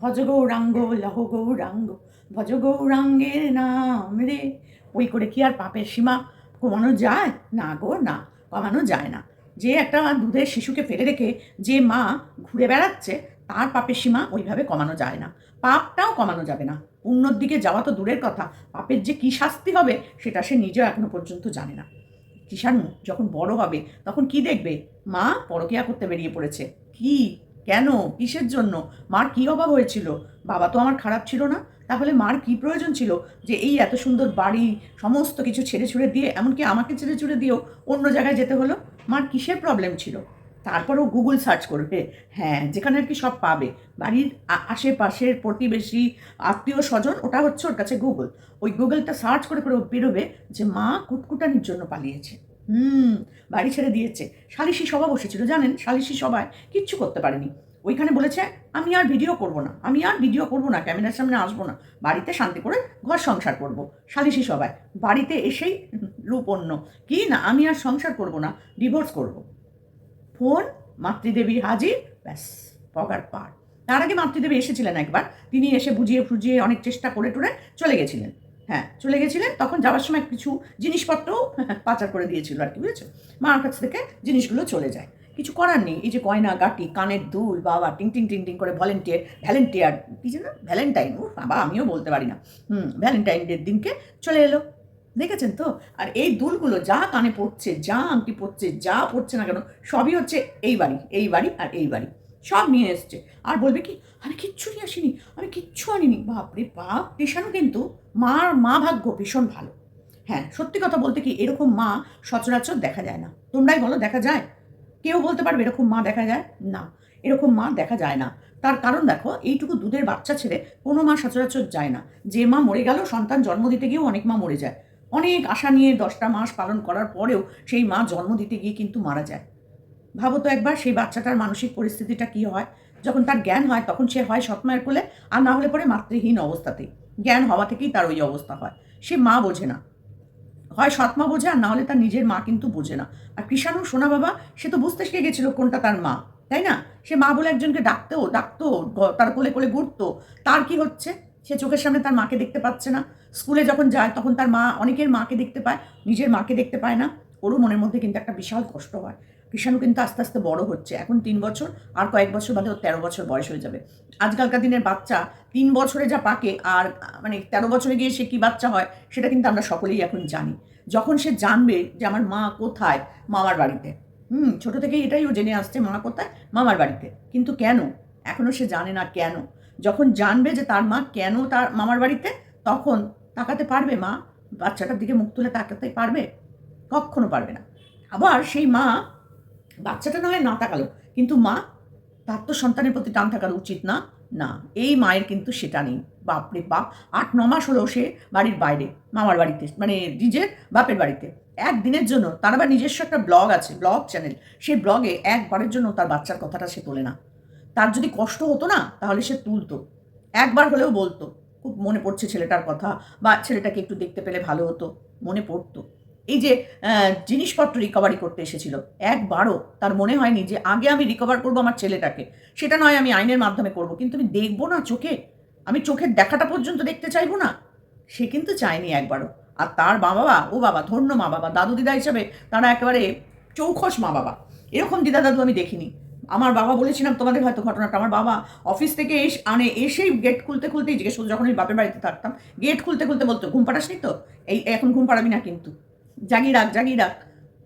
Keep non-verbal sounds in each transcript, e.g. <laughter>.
ভজ গৌরাঙ্গ লহ গৌরাঙ্গ ভজ গৌরাঙ্গের নাম রে। ওই করে কি আর পাপের সীমা কমানো যায়? না গো, না, কমানো যায় না। যে একটা দুধের শিশুকে ফেলে রেখে যে মা ঘুরে বেড়াচ্ছে, তার পাপের সীমা ওইভাবে কমানো যায় না। পাপটাও কমানো যাবে না। উন্নত দিকে যাওয়া তো দূরের কথা। পাপের যে কী শাস্তি হবে, সেটা সে নিজেও এখনও পর্যন্ত জানে না। কিষাণু যখন বড় হবে, তখন কি দেখবে? মা পরকিয়া করতে বেরিয়ে পড়েছে। কি কেন? কিসের জন্য? মার কি অভাব হয়েছিল? বাবা তো আমার খারাপ ছিল না। তাহলে মার কি প্রয়োজন ছিল? যে এই এত সুন্দর বাড়ি, সমস্ত কিছু ছেড়ে ছুড়ে দিয়ে, এমনকি আমাকে ছেড়ে ছুড়ে দিয়েও অন্য জায়গায় যেতে হলো? মার কিসের প্রবলেম ছিল? তারপরও গুগল সার্চ করবে। হ্যাঁ যেখানে আর কি সব পাবে। বাড়ির আশেপাশের প্রতিবেশী, আত্মীয় স্বজন, ওটা হচ্ছে ওর কাছে গুগল ওই গুগলটা সার্চ করে করে ও বেরোবে যে মা কুটকুটানির জন্য পালিয়েছে। হুম, বাড়ি ছেড়ে দিয়েছে। সালিশি সভা বসেছিল, জানেন? সালিশি সভায় কিচ্ছু করতে পারেনি। ওইখানে বলেছে, আমি আর ভিডিও করব না। আমি আর ভিডিও করব না, ক্যামেরার সামনে আসব না। বাড়িতে শান্তি করে ঘর সংসার করব। সালিশি সবাই বাড়িতে এসেই রূপ কি না, আমি আর সংসার করব না, ডিভোর্স করব। ফোন, মাতৃদেবী হাজির, ব্যাস, পগার পার। তার আগে মাতৃদেবী এসেছিলেন একবার। তিনি এসে বুঝিয়ে ফুজিয়ে অনেক চেষ্টা করে টুরে চলে গেছিলেন। হ্যাঁ চলে গেছিলেন, তখন যাওয়ার সময় কিছু জিনিসপত্রও পাচার করে দিয়েছিল আর কি, বুঝেছ? মার কাছ থেকে জিনিসগুলো চলে যায়। কিছু করার নেই, এই যে গয়না, গাটি, কানের দুল, বাবা, টিং টিং টিং টিং করে ভলেন্টিয়ার, ভ্যালেন্টিয়ার, কি যেন? ভ্যালেন্টাইন ও বাবা, আমিও বলতে পারি না। হুম, ভ্যালেন্টাইন ডের দিনকে চলে এলো। দেখেছেন তো? আর এই দুলগুলো যা কানে পড়ছে, যা আংটি পড়ছে, যা পড়ছে না কেন, সবই হচ্ছে এই বাড়ি এই বাড়ি আর এই বাড়ি। সব নিয়ে এসছে। আর বলবে কি আমি কিচ্ছু নিয়ে আসিনি, আমি কিচ্ছু আনিনি। বাপরে বাপ কৃষাণু কিন্তু মার মা ভাগ্য ভীষণ ভালো। হ্যাঁ সত্যি কথা বলতে কি, এরকম মা সচরাচর দেখা যায় না। তোমরাই বলো, দেখা যায়? কেউ বলতে পারবে এরকম মা দেখা যায়? না, এরকম মা দেখা যায় না। তার কারণ দেখো, এইটুকু দুধের বাচ্চা ছেড়ে কোনো মা সচরাচর যায় না। যে মা মরে গেল, সন্তান জন্ম দিতে গিয়েও অনেক মা মরে যায়। অনেক আশা নিয়ে দশটা মাস পালন করার পরেও সেই মা জন্ম দিতে গিয়ে কিন্তু মারা যায়। ভাবো তো একবার সেই বাচ্চাটার মানসিক পরিস্থিতিটা কি হয়। যখন তার জ্ঞান হয়, তখন সে হয় সৎমায়ের কোলে, আর না হলে পরে মাতৃহীন অবস্থাতেই। জ্ঞান হওয়া থেকেই তার ওই অবস্থা হয়। সে মা বোঝে না। হয় সৎমা বোঝে, আর না হলে তার নিজের মা কিন্তু বোঝে না। আর কৃষাণু সোনা বাবা, সে তো বুঝতে শিখে গেছিল কোনটা তার মা, তাই না? সে মা বলে একজনকে ডাকতো ডাকতো তার কোলে কোলে ঘুরতো। তার কি হচ্ছে? সে চোখের সামনে তার মাকে দেখতে পাচ্ছে না। স্কুলে যখন যায়, তখন তার মা অনেকের মাকে দেখতে পায়, নিজের মাকে দেখতে পায় না। ওরও মনের মধ্যে কিন্তু একটা বিশাল কষ্ট হয়। কৃষাণু কিন্তু আস্তে আস্তে বড় হচ্ছে। এখন তিন বছর, আর কয়েক বছর বাদে ওর তেরো বছর বয়স হয়ে যাবে। আজকালকার দিনের বাচ্চা তিন বছরে যা পাকে, আর মানে তেরো বছরে গিয়ে সে কী বাচ্চা হয়, সেটা কিন্তু আমরা সকলেই এখন জানি। যখন সে জানবে যে আমার মা কোথায়, মামার বাড়িতে। হুম, ছোটো থেকেই এটাই ও জেনে আসছে, মা কোথায়, মামার বাড়িতে। কিন্তু কেন? এখনও সে জানে না কেন। যখন জানবে যে তার মা কেন তার মামার বাড়িতে, তখন তাকাতে পারবে মা? বাচ্চাটার দিকে মুখ তুলে তাকাতে পারবে? কখনো পারবে না। আবার সেই মা বাচ্চাটা না হয় না তাকালো কিন্তু মা, তার তো সন্তানের প্রতি টান থাকার উচিত না। না, এই মায়ের কিন্তু সেটা নেই। বাপরে বাপ, আট, ন মাস হলো সে বাড়ির বাইরে, মামার বাড়িতে মানে নিজের বাপের বাড়িতে। একদিনের জন্য, তার আবার নিজস্ব একটা ব্লগ আছে, ব্লগ চ্যানেল। সেই ব্লগে একবারের জন্য তার বাচ্চার কথাটা সে তোলে না। তার যদি কষ্ট হতো না, তাহলে সে তুলতো। একবার হলেও বলতো, খুব মনে পড়ছে ছেলেটার কথা, বা ছেলেটাকে একটু দেখতে পেলে ভালো হতো, মনে পড়তো। এই যে জিনিসপত্র রিকভারি করতে এসেছিল, একবারও তার মনে হয়নি যে আগে আমি রিকভার করব আমার ছেলেটাকে। সেটা নয় আমি আইনের মাধ্যমে করব, কিন্তু আমি দেখব না চোখে। আমি চোখের দেখাটা পর্যন্ত দেখতে চাইব না। সে কিন্তু চায়নি একবারও। আর তার মা বাবা ও বাবা, ধন্য মা বাবা দাদু দিদা হিসাবে তারা একেবারে চৌখস মা বাবা এরকম দিদা দাদু আমি দেখিনি। আমার বাবা বলেছিলাম, তোমাদের হয়তো ঘটনাটা। আমার বাবা অফিস থেকে এস, আনে, এসেই গেট খুলতে খুলতেই জিজ্ঞেস যখন আমি বাপের বাড়িতে থাকতাম? গেট খুলতে খুলতে বলতো, ঘুম পাড়াসনি তো? এই, এখন ঘুম পাড়াবি না কিন্তু। জাগি রাখ জাগি রাখ।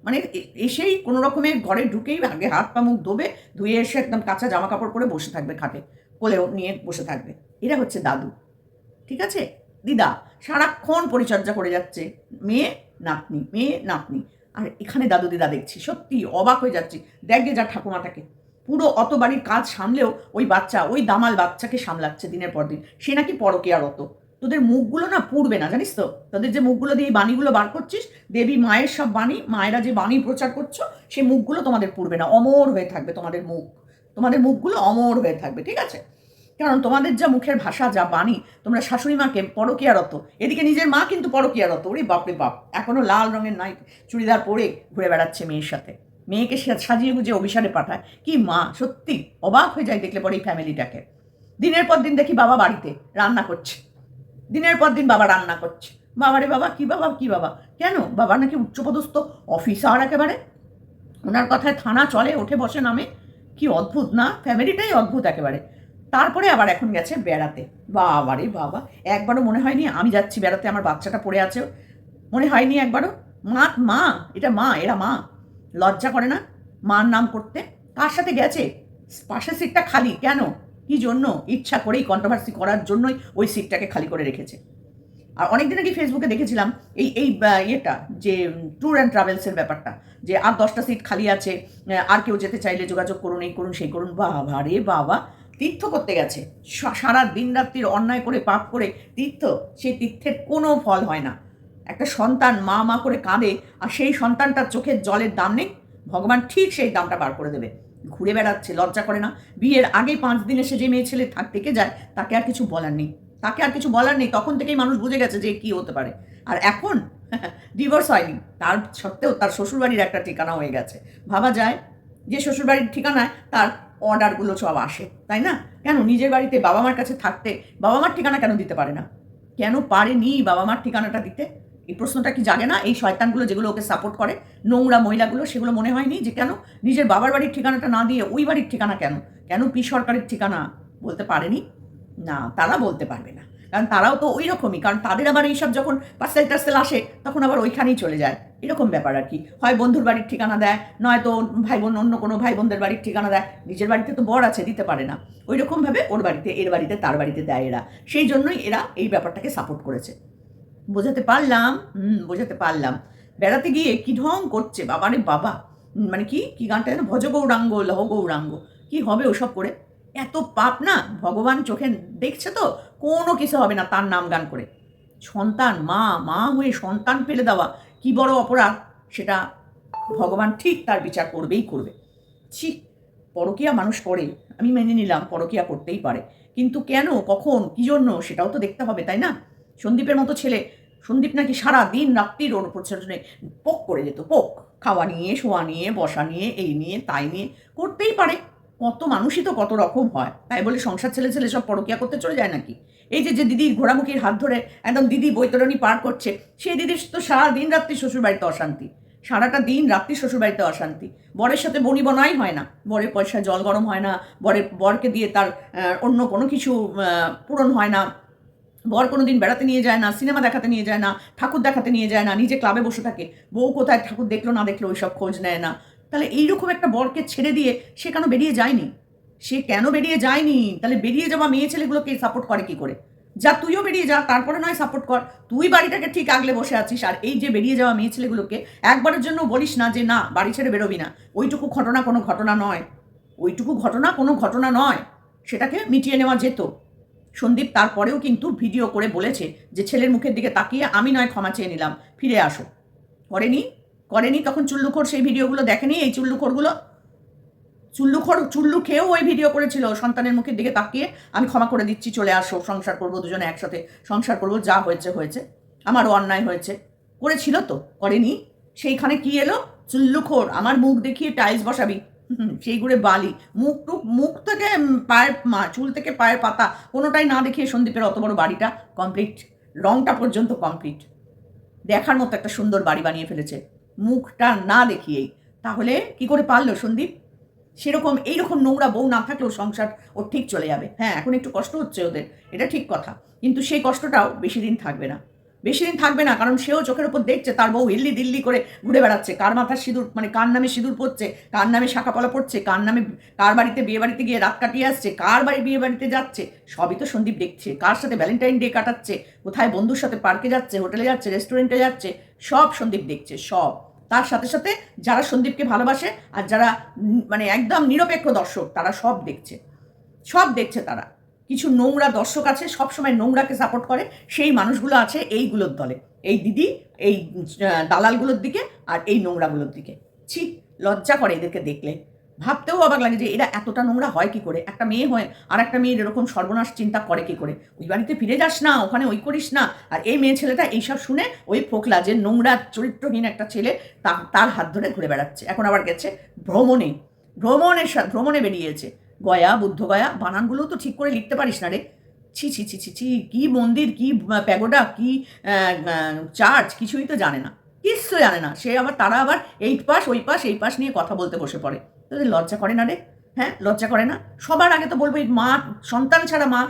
মানে এসেই কোনো রকমের ঘরে ঢুকেই আগে হাত পা মুখ ধোবে, ধুয়ে এসে একদম কাঁচা জামা কাপড় পরে বসে থাকবে খাটে, কোলেও নিয়ে বসে থাকবে। এরা হচ্ছে দাদু। ঠিক আছে? দিদা, সারাক্ষণ পরিচর্যা করে যাচ্ছে। মেয়ে, নাতনি মেয়ে, নাতনি। আর এখানে দাদু দিদা দেখছি, সত্যি অবাক হয়ে যাচ্ছি। দেখ দেখবে যা ঠাকুমাটাকে। পুরো অত বাড়ির কাজ সামলেও ওই বাচ্চা, ওই দামাল বাচ্চাকে সামলাচ্ছে দিনের পর দিন। সে নাকি পরকে আর অত। তোদের মুখগুলো না পুড়বে না, জানিস তো? তোদের যে মুখগুলো দিয়ে বাণীগুলো বার করছিস, দেবী মায়ের সব বাণী, মায়েরা যে বাণী প্রচার করছ, সেই মুখগুলো তোমাদের পুড়বে না, অমর হয়ে থাকবে তোমাদের মুখ। তোমাদের মুখগুলো অমর হয়ে থাকবে, ঠিক আছে? কারণ তোমাদের যা মুখের ভাষা, যা বাণী, তোমরা শাশুড়ি মাকে পরকিয়ারত এদিকে নিজের মা কিন্তু পরকিয়ারত ওরে বাপরে বাপ এখনও লাল রঙের নাইট, চুড়িদার পরে ঘুরে বেড়াচ্ছে মেয়ের সাথে। মেয়েকে সা- সাজিয়ে গুজিয়ে অভিসারে পাঠায়, কি মা, সত্যি? অবাক হয়ে যায় দেখলে পরে এই ফ্যামিলিটাকে দিনের পর দিন দেখি বাবা বাড়িতে, রান্না করছে। দিনের পর দিন বাবা রান্না করছে। বাবারে বাবা, কি বাবা কি বাবা? কেন? বাবা নাকি উচ্চপদস্থ অফিসার একেবারে। ওনার কথায় থানা চলে, ওঠে, বসে, নামে। কি অদ্ভুত না? ফ্যামিলিটাই অদ্ভুত একেবারে। তারপরে আবার এখন গেছে বেড়াতে। বাবারে বাবা, একবারও মনে হয়নি আমি যাচ্ছি বেড়াতে, আমার বাচ্চাটা পড়ে আছে। মনে হয়নি একবারও? মা মা, এটা মা, এরা মা। লজ্জা করে না মার নাম করতে? কার সাথে গেছে? পাশের সিটটা খালি, কেন? কি জন্য ইচ্ছা করেই কন্ট্রোভার্সি করার জন্যই ওই সিটটাকে খালি করে রেখেছে? আর অনেকদিন আগে ফেসবুকে দেখেছিলাম এই এই ইয়েটা যে ট্যুর অ্যান্ড ট্রাভেলসের ব্যাপারটা, যে আর দশটা সিট খালি আছে আর কেউ যেতে চাইলে যোগাযোগ করুন, এই করুন, সেই করুন, বাবা রে বাবা, তীর্থ করতে গেছে। সারা দিন রাত্রির অন্যায় করে, পাপ করে তীর্থ, সেই তীর্থের কোনো ফল হয় না। একটা সন্তান মা মা করে কাঁদে, আর সেই সন্তানটার চোখের জলের দাম নেই, ভগবান ঠিক সেই দামটা বার করে দেবে। ঘুরে বেড়াচ্ছে, লজ্জা করে না। বিয়ের আগে পাঁচ দিন এসে যে মেয়ে ছেলে থাক, থেকে যায়, তাকে আর কিছু বলার নেই। তাকে আর কিছু বলার নেই, তখন থেকেই মানুষ বুঝে গেছে যে কি হতে পারে। আর এখন <laughs> ডিভোর্স হয়নি। তার সত্ত্বেও তার শ্বশুরবাড়ির একটা ঠিকানা হয়ে গেছে। ভাবা যায়, যে শ্বশুরবাড়ির ঠিকানায় তার অর্ডারগুলো সব আসে, তাই না? কেন? নিজের বাড়িতে বাবা মার কাছে থাকতে বাবা মার ঠিকানা কেন দিতে পারে না? কেন পারেনি বাবা মার ঠিকানাটা দিতে? এই প্রশ্নটা কি জাগে না? এই শয়তানগুলো যেগুলো ওকে সাপোর্ট করে, নোংরা মহিলাগুলো, সেগুলো মনে হয়নি যে কেন? নিজের বাবার বাড়ির ঠিকানাটা না দিয়ে ওই বাড়ির ঠিকানা কেন? কেন পি সরকারের ঠিকানা বলতে পারেনি? না, তারা বলতে পারবে না। কারণ তারাও তো ওই রকমই কারণ তাদের আবার এইসব যখন পার্সেল টার্সেল আসে, তখন আবার ওইখানেই চলে যায়। এরকম ব্যাপার আর কি। হয় বন্ধুর বাড়ির ঠিকানা দেয়, নয়তো ভাই বোন অন্য কোনো ভাই বোনদের বাড়ির ঠিকানা দেয়। নিজের বাড়িতে তো বর আছে, দিতে পারে না। ওই রকমভাবে ওর বাড়িতে, এর বাড়িতে, তার বাড়িতে দেয় এরা। সেই জন্যই এরা এই ব্যাপারটাকে সাপোর্ট করেছে। বোঝাতে পারলাম, হুম, বোঝাতে পারলাম। বেড়াতে গিয়ে কি ঢং করছে? বাবারে বাবা। মানে কি? কি গানটা যেন? ভজ গৌরাঙ্গ লহ গৌরাঙ্গ কি হবে ওসব করে? এত পাপ না? ভগবান চোখে দেখছে তো? কোনো কিছু হবে না তার নাম গান করে। সন্তান, মা মা হয়ে সন্তান ফেলে দেওয়া কি বড় অপরাধ? সেটা ভগবান ঠিক তার বিচার করবেই করবে। ছি, পরকিয়া মানুষ করে। আমি মেনে নিলাম পরকিয়া করতেই পারে। কিন্তু কেন? কখন? কি জন্য? সেটাও তো দেখতে হবে, তাই না? সন্দীপের মতো ছেলে। সন্দীপ নাকি সারা দিন রাত্রির ওর পোক করে যেত, পোক। খাওয়া নিয়ে, শোয়া নিয়ে, বসা নিয়ে, এই নিয়ে, তাই নিয়ে, করতেই পারে। কত মানুষই তো কত রকম হয়। তাই বলে সংসার ছেলে ছেলে সব পরকিয়া করতে চলে যায় নাকি? এই যে যে দিদির ঘোড়ামুখির হাত ধরে একদম দিদি বৈতরণী পার করছে সেই দিদির তো সারা দিন রাত্রি শ্বশুরবাড়িতে অশান্তি। সারাটা দিন রাত্রি শ্বশুরবাড়িতে অশান্তি। বরের সাথে বনি বনাই হয় না। বরের পয়সা জল গরম হয় না। বরের বরকে দিয়ে তার অন্য কোনো কিছু পূরণ হয় না। বর কোনো দিন বেড়াতে নিয়ে যায় না, সিনেমা দেখাতে নিয়ে যায় না, ঠাকুর দেখাতে নিয়ে যায় না, নিজে ক্লাবে বসে থাকে। বউ কোথায় ঠাকুর দেখল না দেখল ওইসব খোঁজ নেয় না। তাহলে এইরকম একটা বরকে ছেড়ে দিয়ে সে কেন বেরিয়ে যায়নি? সে কেন বেরিয়ে যায়নি? তাহলে বেরিয়ে যাওয়া মেয়ে ছেলেগুলোকে সাপোর্ট করে কি করে? যা তুইও বেরিয়ে যা, তারপরে নয় সাপোর্ট কর। তুই বাড়িটাকে ঠিক আগলে বসে আছিস, আর এই যে বেরিয়ে যাওয়া মেয়ে ছেলেগুলোকে একবারের জন্য বলিস না যে, না, বাড়ি ছেড়ে বেরোবি না। ওইটুকু ঘটনা কোনো ঘটনা নয়। ওইটুকু ঘটনা কোনো ঘটনা নয়। সেটাকে মিটিয়ে নেওয়া যেত। সন্দীপ তারপরেও কিন্তু ভিডিও করে বলেছে যে ছেলের মুখের দিকে তাকিয়ে আমি নয়, ক্ষমা চেয়ে নিলাম। ফিরে আসো। করেনি? করেনি? তখন চুল্লুখোর সেই ভিডিওগুলো দেখেনি এই চুল্লুখোরগুলো? চুল্লুখোর চুল্লু খেয়েও ওই ভিডিও করেছিল, সন্তানের মুখের দিকে তাকিয়ে, আমি ক্ষমা করে দিচ্ছি, চলে আসো, সংসার করব দুজনে একসাথে, সংসার করব, যা হয়েছে হয়েছে। আমারও অন্যায় হয়েছে। করেছিল তো? করেনি? সেইখানে কি এলো? চুল্লুখোর, আমার মুখ দেখিয়ে টাইলস বসাবি। সেই ঘুরে বালি। মুখ টুক মুখ থেকে পায়ের মা- চুল থেকে পায়ের পাতা কোনোটাই না দেখিয়ে সন্দীপের অত বড় বাড়িটা কমপ্লিট রংটা পর্যন্ত কমপ্লিট দেখার মতো একটা সুন্দর বাড়ি বানিয়ে ফেলেছে। মুখটা না দেখিয়েই। তাহলে কি করে পারল সন্দীপ? সেরকম, এইরকম নোংরা বউ না থাকলেও সংসার ওর ঠিক চলে যাবে। হ্যাঁ এখন একটু কষ্ট হচ্ছে ওদের। এটা ঠিক কথা। কিন্তু সেই কষ্টটাও বেশি দিন থাকবে না। বেশি দিন থাকবে না, কারণ সেও চোখের উপর দেখছে, তার বউ হিল্লি দিল্লি করে ঘুরে বেড়াচ্ছে। কার মাথার সিঁদুর মানে কার নামে সিঁদুর পড়ছে, কার নামে শাখাপলা পড়ছে, কার নামে কার বাড়িতে বিয়ে বাড়িতে গিয়ে রাত কাটিয়ে আসছে, কার বাড়ি বিয়ে বাড়িতে যাচ্ছে, সবই তো সন্দীপ দেখছে। কার সাথে ভ্যালেন্টাইন ডে কাটাচ্ছে, কোথায় বন্ধুর সাথে পার্কে যাচ্ছে হোটেলে যাচ্ছে রেস্টুরেন্টে যাচ্ছে, সব সন্দীপ দেখছে, সব। তার সাথে সাথে যারা সন্দীপকে ভালোবাসে আর যারা মানে একদম নিরপেক্ষ দর্শক, তারা সব দেখছে। সব দেখছে তারা। কিছু নোংরা দর্শক আছে, সবসময় নোংরাকে সাপোর্ট করে। সেই মানুষগুলো আছে এইগুলোর দলে। এই দিদি, এই দালালগুলোর দিকে আর এই নোংরাগুলোর দিকে। ছি, লজ্জা করে এদেরকে দেখলে। ভাবতেও অবাক লাগে যে এরা এতটা নোংরা হয় কি করে? একটা মেয়ে হয় আর একটা মেয়ের এরকম সর্বনাশ চিন্তা করে কি করে? ওই বাড়িতে ফিরে যাস না, ওখানে ওই করিস না। আর এই মেয়ে ছেলেটা এইসব শুনে ওই ফোকলা যে নোংরা, চরিত্রহীন একটা ছেলে তার হাত ধরে ঘুরে বেড়াচ্ছে। এখন আবার গেছে ভ্রমণে। ভ্রমণের সাথে ভ্রমণে বেরিয়েছে। গয়া, বুদ্ধ গয়া বানানগুলো তো ঠিক করে লিখতে পারিস না রে। ছি ছি ছি ছি ছি, কী মন্দির, কী প্যাগোডা, কী চার্চ, কিছুই তো জানে না। কিচ্ছু জানে না। সে আবার, তারা আবার এইট পাস ওই পাস এই পাস নিয়ে কথা বলতে বসে পড়ে। তোদের লজ্জা করে না রে? হ্যাঁ লজ্জা করে না? সবার আগে তো বলব এই মা, সন্তান ছাড়া মা,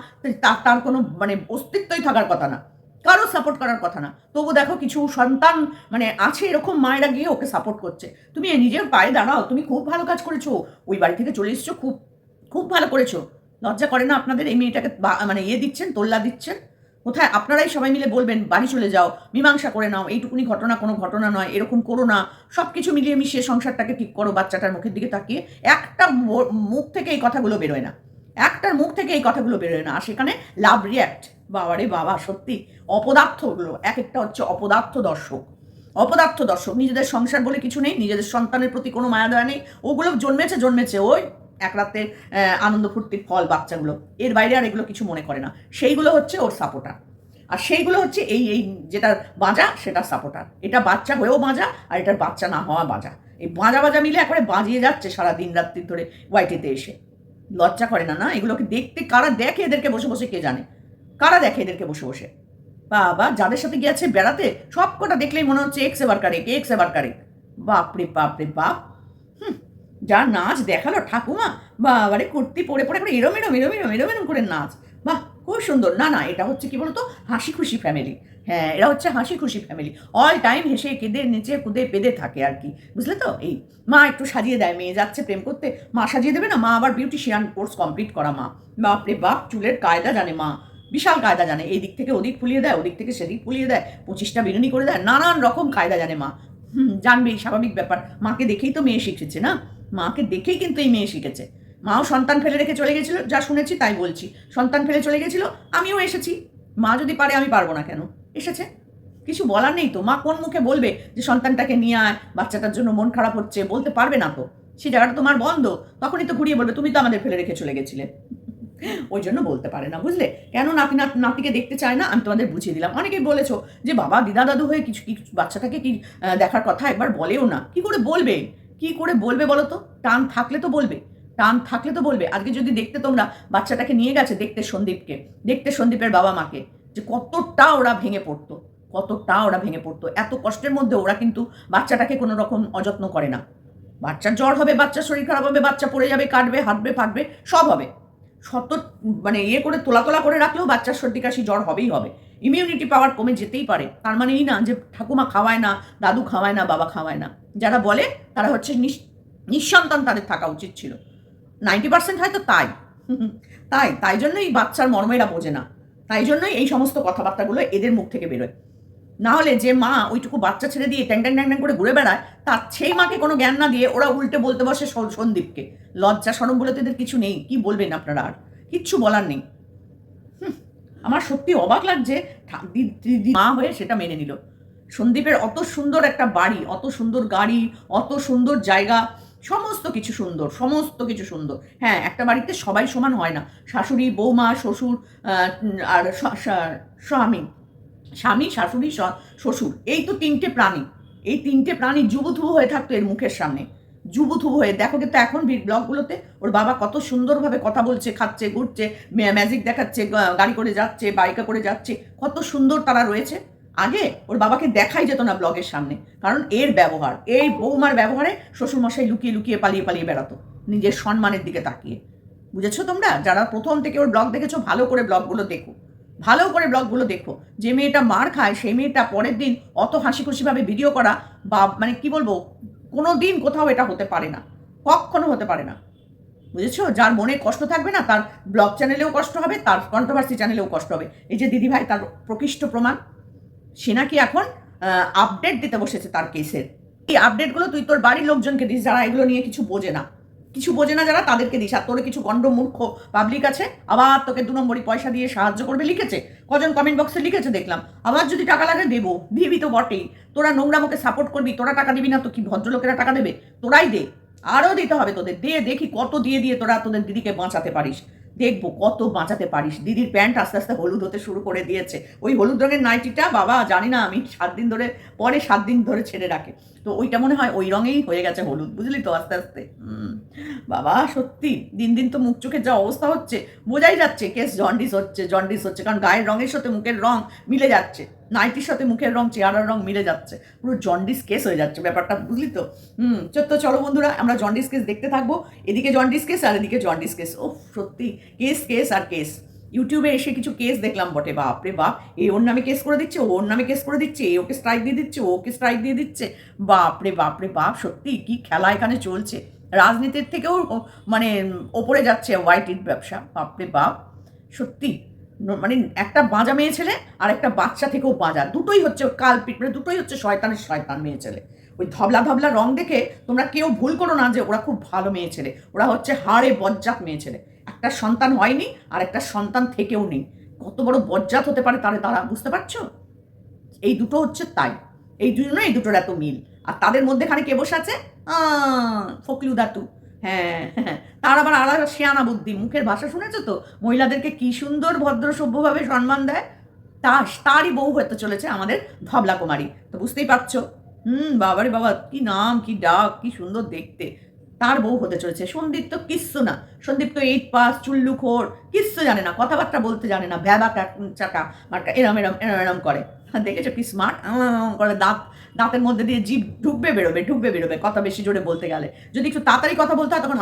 তার তার কোনো মানে অস্তিত্বই থাকার কথা না। কারও সাপোর্ট করার কথা না। তবু দেখো কিছু সন্তান মানে আছে এরকম মায়েরা গিয়ে ওকে সাপোর্ট করছে। তুমি নিজের পায়ে দাঁড়াও। তুমি খুব ভালো কাজ করেছ। ওই বাড়ি থেকে চলে এসছো, খুব খুব ভালো করেছ। লজ্জা করে না আপনাদের? এই মেয়েটাকে মানে ইয়ে দিচ্ছেন, তোল্লা দিচ্ছেন? কোথায়? আপনারাই সবাই মিলে বলবেন, বাড়ি চলে যাও, মীমাংসা করে নাও, এইটুকুনি ঘটনা কোনো ঘটনা নয়, এরকম করো না। সব কিছু মিলিয়ে মিশিয়ে সংসারটাকে ঠিক করো, বাচ্চাটার মুখের দিকে তাকিয়ে। একটা মুখ থেকে এই কথাগুলো বেরোয় না। একটার মুখ থেকে এই কথাগুলো বেরোয় না। আর সেখানে লাভ রিয়াক্ট বাবারে বাবা, সত্যি। অপদার্থগুলো এক একটা হচ্ছে অপদার্থ দর্শক। অপদার্থ দর্শক, নিজেদের সংসার বলে কিছু নেই, নিজেদের সন্তানের প্রতি কোনো মায়া দয়া নেই, ওগুলো জন্মেছে জন্মেছে, ওই এক রাতে আনন্দ ফুর্তির ফল বাচ্চাগুলো। এর বাইরে আর এগুলো কিছু মনে করে না। সেইগুলো হচ্ছে ওর সাপোর্টার আর সেইগুলো হচ্ছে এই এই যেটা বাজা, সেটা সাপোর্টার এটা বাচ্চা হয়েও বাজা আর এটার বাচ্চা না হওয়া বাজা। এই বাজা বাজা মিলে একবারে বাজিয়ে যাচ্ছে সারা দিন রাত্রি ধরে ওয়াইটিতে এসে। লজ্জা করে না না? এগুলোকে দেখতে কারা দেখে এদেরকে বসে বসে কে জানে? কারা দেখে এদেরকে বসে বসে? বাবা, যাদের সাথে গিয়েছে বেড়াতে সব কটা দেখলেই মনে হচ্ছে এক্স এবার কারেক এক্স এবার কারেক বাপরে বাপরে, বাপ। যা নাচ দেখাল ঠাকুমা। বাবারে, কুর্তি পরে পরে করে এরম এরম এরম এরম এরম এরম করে নাচ। বাহ, খুব সুন্দর। না না, এটা হচ্ছে কি বলতো? হাসি খুশি ফ্যামিলি হ্যাঁ এরা হচ্ছে হাসি খুশি ফ্যামিলি অল টাইম হেসে, কেঁদে, নেচে, কুদে, পেদে থাকে আর কি। বুঝলে তো? এই মা একটু সাজিয়ে দেয়, মেয়ে যাচ্ছে প্রেম করতে। মা সাজিয়ে দেবে না? মা আবার বিউটিশিয়ান কোর্স কমপ্লিট করা মা। বাপরে বাপ, চুলের কায়দা জানে মা। বিশাল কায়দা জানে। এই দিক থেকে ওদিক ফুলিয়ে দেয়, ওদিক থেকে সেদিক ফুলিয়ে দেয়। পঁচিশটা বিরিয়ানি করে দেয়। নানান রকম কায়দা জানে মা। হুম জানবেই স্বাভাবিক ব্যাপার। মাকে দেখেই তো মেয়ে শিখেছে না? মাকে দেখেই কিন্তু এই মেয়ে শিখেছে। মাও সন্তান ফেলে রেখে চলে গেছিল, যা শুনেছি তাই বলছি। সন্তান ফেলে চলে গেছিল, আমিও এসেছি। মা যদি পারে আমি পারব না কেন? এসেছে? কিছু বলার নেই তো? মা কোন মুখে বলবে যে সন্তানটাকে নিয়ে আয়, বাচ্চাটার জন্য মন খারাপ হচ্ছে, বলতে পারবে না তো? সেই জায়গাটা তোমার বন্ধ। তখনই তো ঘুরিয়ে বলবে, তুমি তো আমাদের ফেলে রেখে চলে গেছিলে। <laughs> ওই জন্য বলতে পারে না, বুঝলে? কেন নাতি নাত, নাতিকে দেখতে চায় না? আমি তোমাদের বুঝিয়ে দিলাম। অনেকেই বলেছ যে, বাবা দিদা দাদু হয়ে কিছু কি বাচ্চাটাকে কি দেখার কথা একবার বলেও না। কি করে বলবে? কি করে বলবে বলো তো? টান থাকলে তো বলবে। টান থাকলে তো বলবে। আজকে যদি দেখতে তোমরা বাচ্চাটাকে নিয়ে গেছে দেখতে সন্দীপকে, দেখতে সন্দীপের বাবা মাকে, যে কতটা ওরা ভেঙে পড়তো, কতটা ওরা ভেঙে পড়তো। এত কষ্টের মধ্যে ওরা কিন্তু বাচ্চাটাকে কোনো রকম অযত্ন করে না। বাচ্চার জ্বর হবে, বাচ্চার শরীর খারাপ হবে, বাচ্চা পড়ে যাবে, কাটবে, হাঁটবে, ফাটবে, সব হবে। শত মানে ইয়ে করে তোলা তোলা করে রাখলেও বাচ্চার সর্দি কাশি জ্বর হবেই হবে। ইমিউনিটি পাওয়ার কমে যেতেই পারে। তার মানে এই না যে ঠাকুমা খাওয়ায় না, দাদু খাওয়ায় না, বাবা খাওয়ায় না। যারা বলে তারা হচ্ছে নিঃসন্তান তাদের থাকা উচিত ছিল। নাইনটি পার্সেন্ট হয়তো তাই। <laughs> তাই তাই জন্যই বাচ্চার মর্মেরা বোঝে না। তাই জন্যই এই সমস্ত কথাবার্তাগুলো এদের মুখ থেকে বেরোয়। না হলে যে মা ওইটুকু বাচ্চা ছেড়ে দিয়ে ট্যাং ট্যাং ট্যাং করে ঘুরে বেড়ায়, তার সেই মাকে কোনো জ্ঞান না দিয়ে ওরা উল্টে বলতে বসে সন- সন্দীপকে। লজ্জা সরম বলে তো এদের কিছু নেই, কি বলবেন আপনারা আর? কিচ্ছু বলার নেই। আমার সত্যি অবাক লাগছে মা হয়ে সেটা মেনে নিল। সন্দীপের অত সুন্দর একটা বাড়ি, অত সুন্দর গাড়ি, অত সুন্দর জায়গা, সমস্ত কিছু সুন্দর, সমস্ত কিছু সুন্দর। হ্যাঁ একটা বাড়িতে সবাই সমান হয় না। শাশুড়ি, বৌমা, শ্বশুর আর স্বামী। স্বামী, শাশুড়ি শ্বশুর। এই তো তিনটে প্রাণী। এই তিনটে প্রাণী যুবথুবু হয়ে থাকতো এর মুখের সামনে। যুবথুবু হয়ে। দেখো কিন্তু এখন ব্লগগুলোতে ওর বাবা কত সুন্দরভাবে কথা বলছে, খাচ্ছে, ঘুরছে ম্যাজিক দেখাচ্ছে গাড়ি করে যাচ্ছে, বাইকে করে যাচ্ছে। কত সুন্দর তারা রয়েছে। আগে ওর বাবাকে দেখাই যেত না ব্লগের সামনে। কারণ এর ব্যবহার, এই বৌমার ব্যবহারে শ্বশুরমশাই লুকিয়ে লুকিয়ে পালিয়ে পালিয়ে বেড়াতো, নিজের সম্মানের দিকে তাকিয়ে। বুঝেছ তোমরা? যারা প্রথম থেকে ওর ব্লগ দেখেছ, ভালো করে ব্লগগুলো দেখো। ভালো করে ব্লগগুলো দেখো। যে মেয়েটা মার খায়, সেই মেয়েটা পরের দিন অত হাসি খুশিভাবে ভিডিও করা বা মানে কি বলব কোনো দিন কোথাও এটা হতে পারে না। কখনো হতে পারে না। বুঝেছ? যার মনে কষ্ট থাকবে না, তার ব্লগ চ্যানেলেও কষ্ট হবে, তার কন্ট্রোভার্সি চ্যানেলেও কষ্ট হবে। এই যে দিদিভাই, তার প্রকৃষ্ট প্রমাণ, সে নাকি এখন আপডেট দিতে বসেছে তার কেসের এই আপডেটগুলো তুই তোর বাড়ির লোকজনকে দিস যারা এগুলো নিয়ে কিছু বোঝে না। কিছু বোঝে না যারা, তাদেরকে দিস। আর তোর কিছু গণ্ড মূর্খ পাবলিক আছে, আবার তোকে দু নম্বরই পয়সা দিয়ে সাহায্য করবে, লিখেছে। কজন কমেন্ট বক্সে লিখেছে দেখলাম। আবার যদি টাকা লাগে দেবো, দিবি তো বটেই। তোরা নোংরা মুখে সাপোর্ট করবি, তোরা টাকা দিবি না তো কি ভদ্রলোকেরা টাকা দেবে? তোরাই দে। আরও দিতে হবে তোদের। দিয়ে দেখি কত দিয়ে দিয়ে তোরা তোদের দিদিকে বাঁচাতে পারিস। দেখব কত বাঁচাতে পারিস। দিদির প্যান্ট আস্তে আস্তে হলুদ হতে শুরু করে দিয়েছে। ওই হলুদ রঙের নাইটিটা বাবা জানি না আমি সাত দিন ধরে, পরে সাত দিন ধরে ছেড়ে রাখে। তো ওইটা মনে হয় ওই রঙেই হয়ে গেছে হলুদ, বুঝলি তো আস্তে আস্তে। বাবা, সত্যি, দিন দিন তো মুখ চোখের যা অবস্থা হচ্ছে, বোঝাই যাচ্ছে কেস জন্ডিস হচ্ছে জন্ডিস হচ্ছে, কারণ গায়ের রঙের সাথে মুখের রং মিলে যাচ্ছে। নাইটির সাথে মুখের রং, চেহারার রং মিলে যাচ্ছে। পুরো জন্ডিস কেস হয়ে যাচ্ছে ব্যাপারটা, বুঝলি তো? হুম, তো চলো বন্ধুরা, আমরা জন্ডিস কেস দেখতে থাকব। এদিকে জন্ডিস কেস আর এদিকে জন্ডিস কেস। ও সত্যি, কেস কেস আর কেস। ইউটিউবে এসে কিছু কেস দেখলাম বটে, বাপ রে বাপ। এ, ওর নামে কেস করে দিচ্ছে, ওর নামে কেস করে দিচ্ছে, এ, ওকে স্ট্রাইক দিয়ে দিচ্ছে ওকে স্ট্রাইক দিয়ে দিচ্ছে। বাপ রে বাপ সত্যি, কি খেলা এখানে চলছে। রাজনীতির থেকেও মানে ওপরে যাচ্ছে হোয়াইট ইট ব্যবসা বাপরে বাপ। সত্যি মানে একটা বাঁজা মেয়ে ছেলে আর একটা বাচ্চা থেকেও বাঁজা। দুটোই হচ্ছে কাল পিট মানে দুটোই হচ্ছে শয়তানের শয়তান মেয়ে ছেলে। ওই ধবলা ধবলা রং দেখে তোমরা কেউ ভুল করো না যে ওরা খুব ভালো মেয়ে ছেলে। ওরা হচ্ছে হাড়ে বজ্জাত মেয়ে ছেলে। একটা সন্তান হয়নি আর একটা সন্তান থেকেও নেই। কত বড় বজ্জাত হতে পারে তারে, তারা, বুঝতে পারছ? এই দুটো হচ্ছে তাই। এই দুজনে এই দুটোর এত মিল। আর তাদের মধ্যেখানে কে বসে আছে? ফকলু দাতু হ্যাঁ হ্যাঁ। তার আবার আলাদা শিয়ানা বুদ্ধি। মুখের ভাষা শুনেছো তো? মহিলাদেরকে কি সুন্দর ভদ্র সভ্যভাবে সম্মান দেয়? তা, তারই বউ হয়তো চলেছে আমাদের ধবলা কুমারী তো বুঝতেই পারছ? হুম, বাবারে বাবা, কি নাম, কি ডাক, কি সুন্দর দেখতে। তার বউ হতে চলেছে। সন্দীপ তো কিচ্ছু না। সন্দীপ তো এইট পাস চুল্লু খোর, কিচ্ছু জানে না। কথাবার্তা বলতে জানে না। ভ্যাবা চাকা, মার্কা, এরম এরম এরম এরম করে। <laughs> দেখেছ কি স্মার্ট করে দাঁত, দাঁতের মধ্যে দিয়ে জিভ ঢুকবে, বেরোবে ঢুকবে, বেরোবে, কথা বেশি জোরে বলতে গেলে। যদি একটু তাড়াতাড়ি কথা বলতে হয়, তখন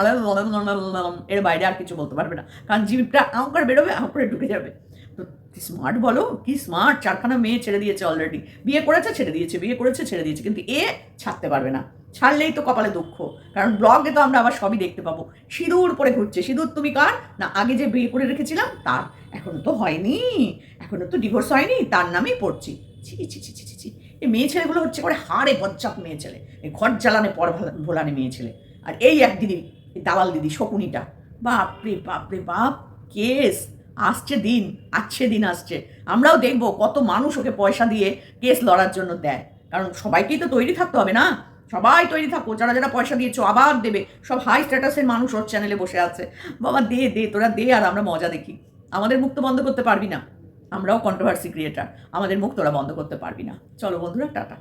এর বাইরে আর কিছু বলতে পারবে না। কারণ জিভটা আম, করে বেরোবে, আম, করে ঢুকে যাবে। কি স্মার্ট বলো? কি স্মার্ট চারখানা মেয়ে ছেড়ে দিয়েছে অলরেডি বিয়ে করেছে, ছেড়ে দিয়েছে। বিয়ে করেছে, ছেড়ে দিয়েছে। কিন্তু এ ছাড়তে পারবে না। ছাড়লেই তো কপালে দুঃখ। কারণ ব্লগে তো আমরা আবার সবই দেখতে পাবো। সিঁদুর পরে ঘুরছে। সিঁদুর তুমি কার? না, আগে যে বিয়ে করে রেখেছিলাম, তার। এখনও তো হয়নি। এখনও তো ডিভোর্স হয়নি, তার নামেই পড়ছি। ছি ছি ছি ছি ছি ছি। এই মেয়ে ছেলেগুলো হচ্ছে করে হাড়ে বজ্জাত মেয়ে ছেলে। এই ঘর জ্বালানে পর ভোলানে মেয়ে ছেলে। আর এই এক দিদি দালাল দিদি, শকুনিটা। বাপরে বাপরে, বাপ! কেস! আসছে দিন আসছে দিন আসছে। আমরাও দেখব কত মানুষ ওকে পয়সা দিয়ে কেস লড়ার জন্য দেয়। কারণ সবাইকেই তো তৈরি থাকতে হবে না? সবাই তৈরি থাকো যারা যারা পয়সা দিয়েছ আবার দেবে। সব হাই স্ট্যাটাসের মানুষ ওর চ্যানেলে বসে আছে। বাবা, দে দে, তোরা দে আর আমরা মজা দেখি। আমাদের মুখ তো বন্ধ করতে পারবি না। আমরাও কন্ট্রোভার্সি ক্রিয়েটার আমাদের মুখ তোরা বন্ধ করতে পারবি না। চলো বন্ধুরা, টাটা।